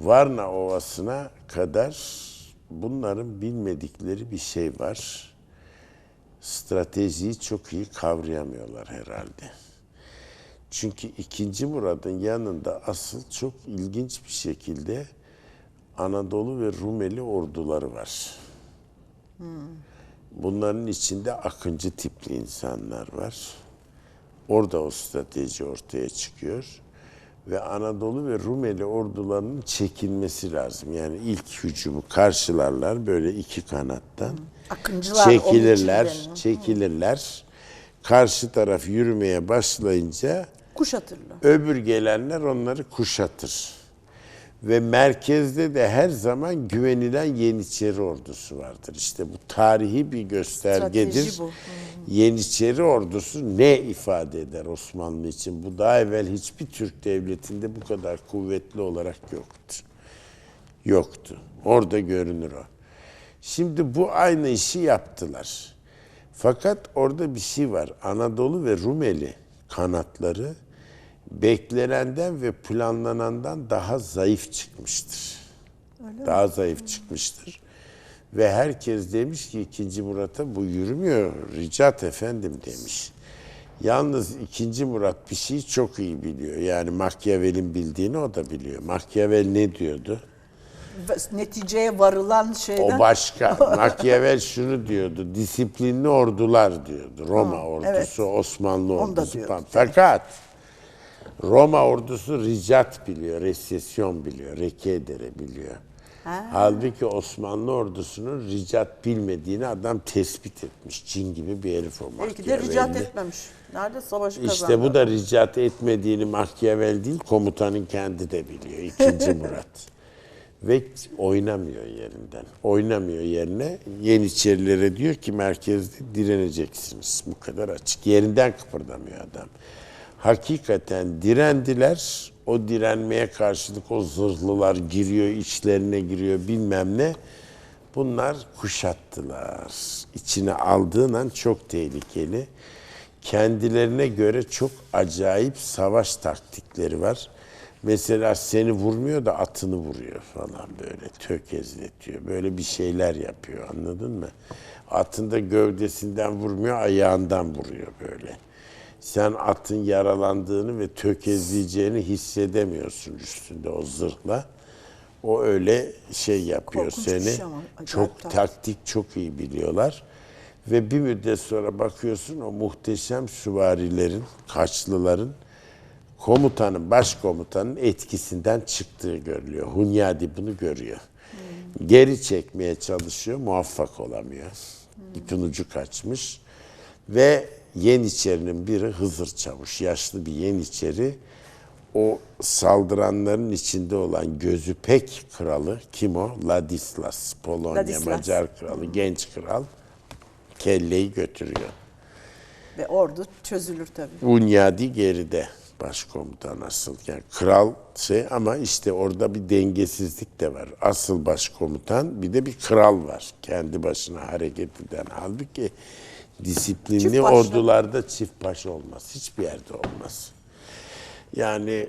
Varna Ovası'na kadar bunların bilmedikleri bir şey var. Stratejiyi çok iyi kavrayamıyorlar herhalde. Çünkü ikinci Murad'ın yanında asıl çok ilginç bir şekilde Anadolu ve Rumeli orduları var. Bunların içinde akıncı tipli insanlar var. Orada o strateji ortaya çıkıyor. Ve Anadolu ve Rumeli ordularının çekilmesi lazım. Yani ilk hücumu karşılarlar böyle iki kanattan. Akıncılar çekilirler, çekilirler. Karşı taraf yürümeye başlayınca Kuşatırlar. öbür gelenler onları kuşatır. Ve merkezde de her zaman güvenilen Yeniçeri ordusu vardır. İşte bu tarihi bir göstergedir. Yeniçeri ordusu ne ifade eder Osmanlı için? Bu daha evvel hiçbir Türk devletinde bu kadar kuvvetli olarak yoktu. Yoktu. Orada görünür o. Şimdi bu aynı işi yaptılar. Fakat orada bir şey var. Anadolu ve Rumeli kanatları beklenenden ve planlanandan daha zayıf çıkmıştır. daha zayıf çıkmıştır. Ve herkes demiş ki 2. Murat'a bu yürümüyor. Ricat efendim demiş. Yalnız 2. Murat bir şeyi çok iyi biliyor. Yani Machiavelli'nin bildiğini o da biliyor. Machiavelli ne diyordu? Neticeye varılan şeyden. O başka. Machiavelli şunu diyordu. Disiplinli ordular diyordu. Roma ordusu, evet. Osmanlı ordusu. Fakat Roma ordusu ricat biliyor, resesyon biliyor, rekedere biliyor. Halbuki Osmanlı ordusunun ricat bilmediğini adam tespit etmiş. Cin gibi bir herif o Belki de ricat etmemiş. Nerede savaşı kazandı? İşte bu da ricat etmediğini Machiavelli değil, komutanın kendi de biliyor. İkinci Murat. Ve oynamıyor yerinden. Oynamıyor yerine. Yeniçerilere diyor ki merkezde direneceksiniz. Bu kadar açık. Yerinden kıpırdamıyor adam. Hakikaten direndiler. O direnmeye karşılık o zırhlılar giriyor, içlerine giriyor bilmem ne. Bunlar kuşattılar. İçine aldığın an çok tehlikeli. Kendilerine göre çok acayip savaş taktikleri var. Mesela seni vurmuyor da atını vuruyor falan böyle tökezletiyor. Böyle bir şeyler yapıyor anladın mı? Atında gövdesinden vurmuyor ayağından vuruyor böyle. Sen atın yaralandığını ve tökezleyeceğini hissedemiyorsun üstünde o zırhla. O öyle şey yapıyor Korkunç seni. şey ama, çok taktik. taktik çok iyi biliyorlar. Ve bir müddet sonra bakıyorsun o muhteşem süvarilerin, kaçlıların komutanın, başkomutanın etkisinden çıktığı görülüyor. Hunyadi bunu görüyor. Geri çekmeye çalışıyor, muvaffak olamıyor. İpin ucu kaçmış. Ve Yeniçerinin biri Hızır Çavuş, yaşlı bir Yeniçeri. O saldıranların içinde olan gözü pek kralı, kim o? Ladislas, Polonya, Ladislas. Macar kralı, genç kral. Kelleyi götürüyor. Ve ordu çözülür tabii. Bunyadi geride başkomutan asıl. Yani kral şey ama işte orada bir dengesizlik de var. Asıl başkomutan bir de bir kral var. Kendi başına hareket eden. Halbuki disiplinli Çift başlı. ordularda çift baş olmaz. Hiçbir yerde olmaz. Yani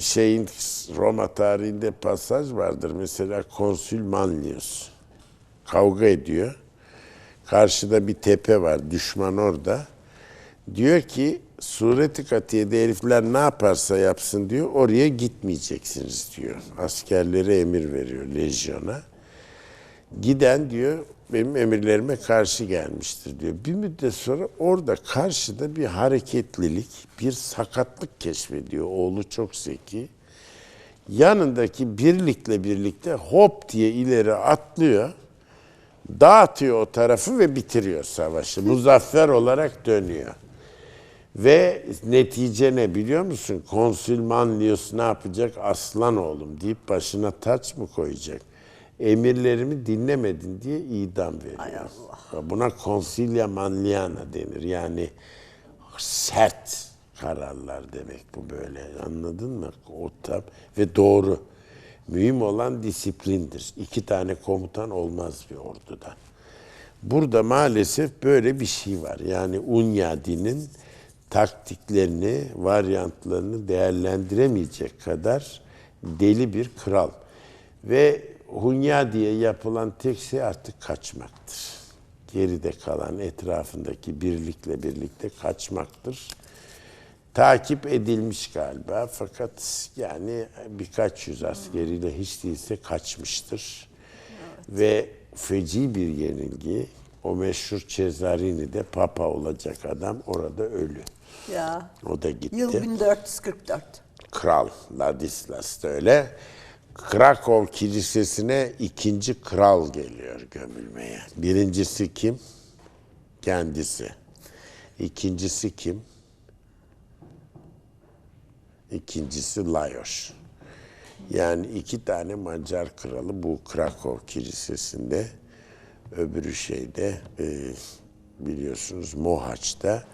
şeyin Roma tarihinde pasaj vardır. Mesela konsül Manlius kavga ediyor. Karşıda bir tepe var. Düşman orada. Diyor ki sureti katiyede herifler ne yaparsa yapsın diyor. Oraya gitmeyeceksiniz diyor. Askerlere emir veriyor lejyona. Giden diyor benim emirlerime karşı gelmiştir diyor. Bir müddet sonra orada karşıda bir hareketlilik, bir sakatlık keşfediyor. Oğlu çok zeki. Yanındaki birlikle birlikte hop diye ileri atlıyor. Dağıtıyor o tarafı ve bitiriyor savaşı. Muzaffer olarak dönüyor. Ve netice ne biliyor musun? Konsül Manlius ne yapacak? Aslan oğlum deyip başına taç mı koyacak? Emirlerimi dinlemedin diye idam veriyor. Buna consilia manliana denir. Yani sert kararlar demek bu böyle. Anladın mı? O tab ve doğru. Mühim olan disiplindir. İki tane komutan olmaz bir orduda. Burada maalesef böyle bir şey var. Yani Unyadi'nin taktiklerini, varyantlarını değerlendiremeyecek kadar deli bir kral. Ve Hunyadi'ye yapılan tek şey artık kaçmaktır. Geride kalan etrafındaki birlikle birlikte kaçmaktır. Takip edilmiş galiba fakat yani birkaç yüz askeriyle hiç değilse kaçmıştır. Ve feci bir yenilgi o meşhur Cesarini de papa olacak adam orada ölü. Ya. O da gitti. Yıl 1444. Kral Ladislas da öyle. Krakow Kilisesi'ne ikinci kral geliyor gömülmeye. Birincisi kim? Kendisi. İkincisi kim? İkincisi Lajos. Yani iki tane Macar kralı bu Krakow Kilisesi'nde. Öbürü şeyde e, biliyorsunuz Mohaç'ta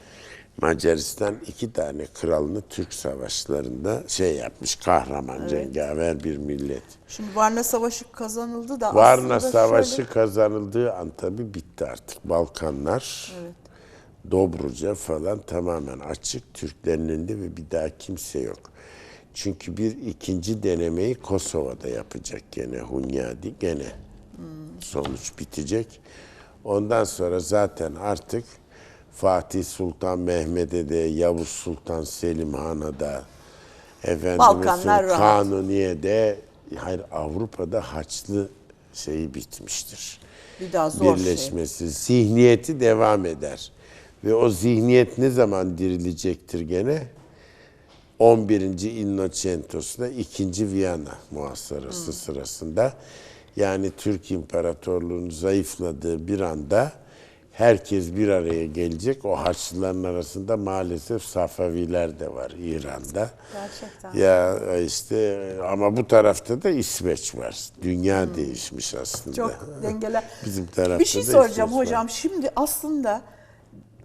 Macaristan iki tane kralını Türk savaşlarında şey yapmış kahraman cengaver bir millet. Şimdi Varna Savaşı kazanıldı da Varna Savaşı şöyle- kazanıldığı an tabi bitti artık. Balkanlar, Dobruca falan tamamen açık Türklerin elinde ve bir daha kimse yok. Çünkü bir ikinci denemeyi Kosova'da yapacak gene Hunyadi gene. Sonuç bitecek. Ondan sonra zaten artık Fatih Sultan Mehmet'e de Yavuz Sultan Selim Han'a da Balkanlar rahat. Kanuniye'de hayır Avrupa'da Haçlı şeyi bitmiştir bir daha zor şey. birleşmesi, zihniyeti devam eder. Ve o zihniyet ne zaman dirilecektir gene? 11. Innocentos'la 2. Viyana muhasarası sırasında yani Türk İmparatorluğu'nun zayıfladığı bir anda herkes bir araya gelecek. O Haçlıların arasında maalesef Safaviler de var İran'da. Gerçekten. Ya işte ama bu tarafta da İsveç var. Dünya değişmiş aslında. Çok dengeler. Bizim tarafta Bir şey soracağım İsveç var. hocam. Şimdi aslında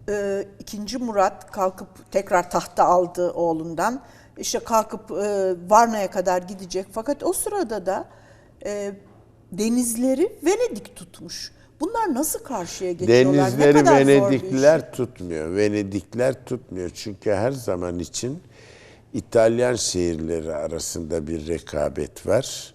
e, ikinci Murat kalkıp tekrar tahta aldı oğlundan. İşte kalkıp e, Varna'ya kadar gidecek. Fakat o sırada da e, denizleri Venedik tutmuş. Bunlar nasıl karşıya geçiyorlar? ne Denizleri kadar zor bir. Venedikliler tutmuyor. Venedikler tutmuyor. Çünkü her zaman için İtalyan şehirleri arasında bir rekabet var.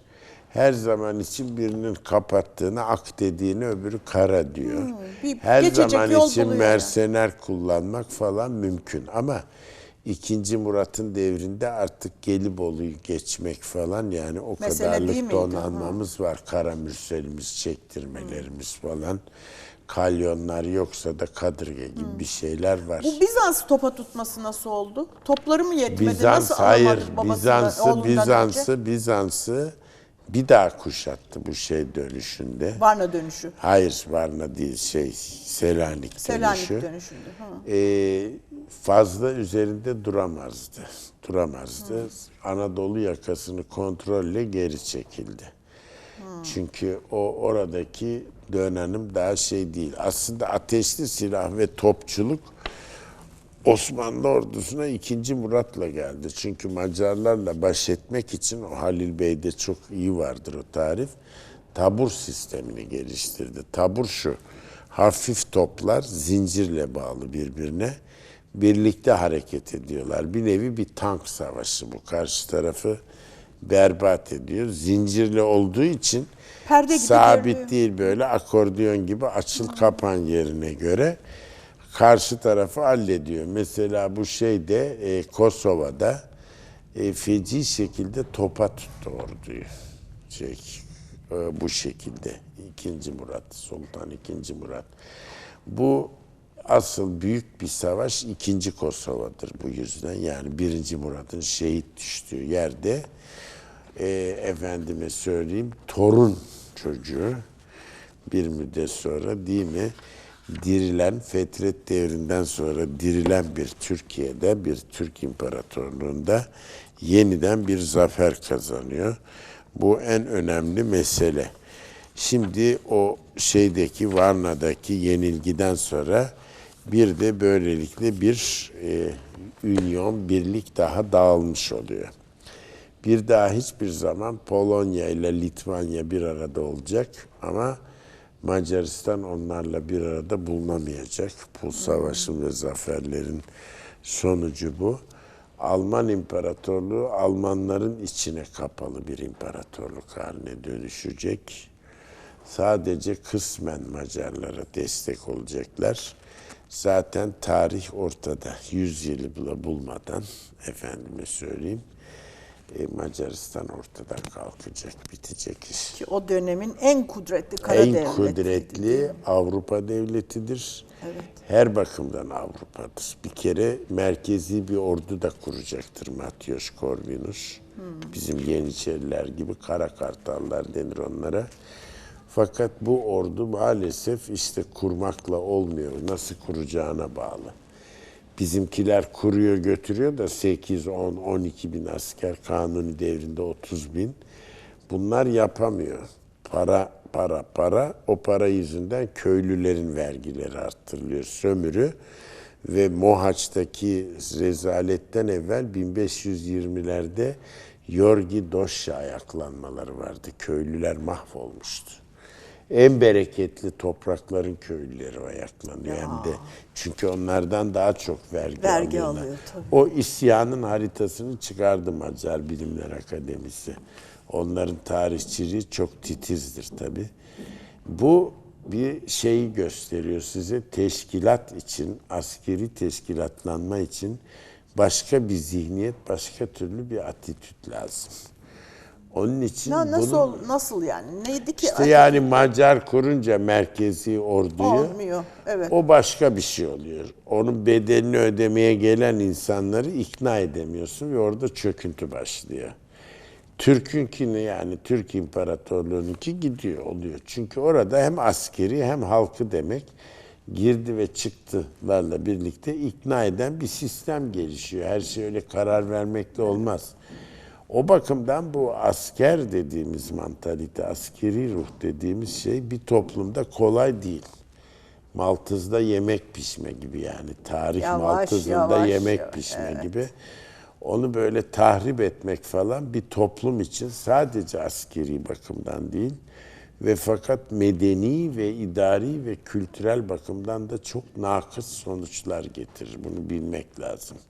Her zaman için birinin kapattığını ak dediğini öbürü kara diyor. Hmm, bir her zaman için mersener kullanmak falan mümkün ama İkinci Murat'ın devrinde artık Gelibolu'yu geçmek falan yani o Mesele kadarlık donanmamız var. Kara mürselimiz, çektirmelerimiz falan. Kalyonlar yoksa da kadırga gibi bir şeyler var. Bu Bizans topa tutması nasıl oldu? Topları mı yetmedi? Bizans nasıl hayır Bizans'ı? Bizans'ı Bizans'ı bir daha kuşattı bu şey dönüşünde. Varna dönüşü. Hayır Varna değil şey Selanik, Selanik dönüşü. dönüşünde. Ha. Ee, fazla üzerinde duramazdı. Duramazdı. Anadolu yakasını kontrolle geri çekildi. Çünkü o oradaki dönenim daha şey değil. Aslında ateşli silah ve topçuluk Osmanlı ordusuna 2. Murat'la geldi. Çünkü Macarlarla baş etmek için o Halil Bey'de çok iyi vardır o tarif. Tabur sistemini geliştirdi. Tabur şu. Hafif toplar zincirle bağlı birbirine. Birlikte hareket ediyorlar. Bir nevi bir tank savaşı bu. Karşı tarafı berbat ediyor. Zincirli olduğu için Perde gibi sabit değil böyle akordeon gibi açıl kapan yerine göre karşı tarafı hallediyor. Mesela bu şeyde e, Kosova'da e, feci şekilde topa tuttu orduyu. Şey, e, bu şekilde. İkinci Murat, Sultan II. Murat. Bu asıl büyük bir savaş ikinci Kosova'dır bu yüzden. Yani birinci Murat'ın şehit düştüğü yerde e, efendime söyleyeyim torun çocuğu bir müddet sonra değil mi dirilen Fetret devrinden sonra dirilen bir Türkiye'de bir Türk İmparatorluğu'nda yeniden bir zafer kazanıyor. Bu en önemli mesele. Şimdi o şeydeki Varna'daki yenilgiden sonra bir de böylelikle bir e, ünyon, birlik daha dağılmış oluyor. Bir daha hiçbir zaman Polonya ile Litvanya bir arada olacak ama Macaristan onlarla bir arada bulunamayacak. Bu savaşın ve zaferlerin sonucu bu. Alman İmparatorluğu Almanların içine kapalı bir imparatorluk haline dönüşecek. Sadece kısmen Macarlara destek olacaklar. Zaten tarih ortada. 100 yılı bile bulmadan efendime söyleyeyim e, Macaristan ortadan kalkacak, bitecek iş. Ki o dönemin en kudretli kara En devleti. kudretli Avrupa devletidir. Her bakımdan Avrupa'dır. Bir kere merkezi bir ordu da kuracaktır Matyos Corvinus. Bizim Yeniçeriler gibi kara kartallar denir onlara. Fakat bu ordu maalesef işte kurmakla olmuyor. Nasıl kuracağına bağlı. Bizimkiler kuruyor götürüyor da 8, 10, 12 bin asker kanuni devrinde 30 bin. Bunlar yapamıyor. Para, para, para. O para yüzünden köylülerin vergileri arttırılıyor. Sömürü ve Mohaç'taki rezaletten evvel 1520'lerde Yorgi Doşya ayaklanmaları vardı. Köylüler mahvolmuştu. En bereketli toprakların köylüleri ayaklanıyor hem de. Çünkü onlardan daha çok vergi, Vergi alıyorlar. alıyor, tabii. O isyanın haritasını çıkardı Macar Bilimler Akademisi. Onların tarihçiliği çok titizdir tabi. Bu bir şeyi gösteriyor size teşkilat için, askeri teşkilatlanma için başka bir zihniyet, başka türlü bir atitüt lazım. Onun için Na- nasıl bunu- nasıl yani? Neydi ki? işte yani Macar kurunca merkezi orduyu Olmuyor. Evet. o başka bir şey oluyor. Onun bedelini ödemeye gelen insanları ikna edemiyorsun ve orada çöküntü başlıyor. Türk'ünkini yani Türk İmparatorluğu'nunki gidiyor oluyor. Çünkü orada hem askeri hem halkı demek girdi ve çıktılarla birlikte ikna eden bir sistem gelişiyor. Her şey öyle karar vermekle olmaz. O bakımdan bu asker dediğimiz mantalite, askeri ruh dediğimiz şey bir toplumda kolay değil. Maltız'da yemek pişme gibi yani. Tarih Yavaş, Maltız'ında yavaş, yemek yavaş, pişme evet. gibi. Onu böyle tahrip etmek falan bir toplum için sadece askeri bakımdan değil ve fakat medeni ve idari ve kültürel bakımdan da çok nakıs sonuçlar getirir. Bunu bilmek lazım.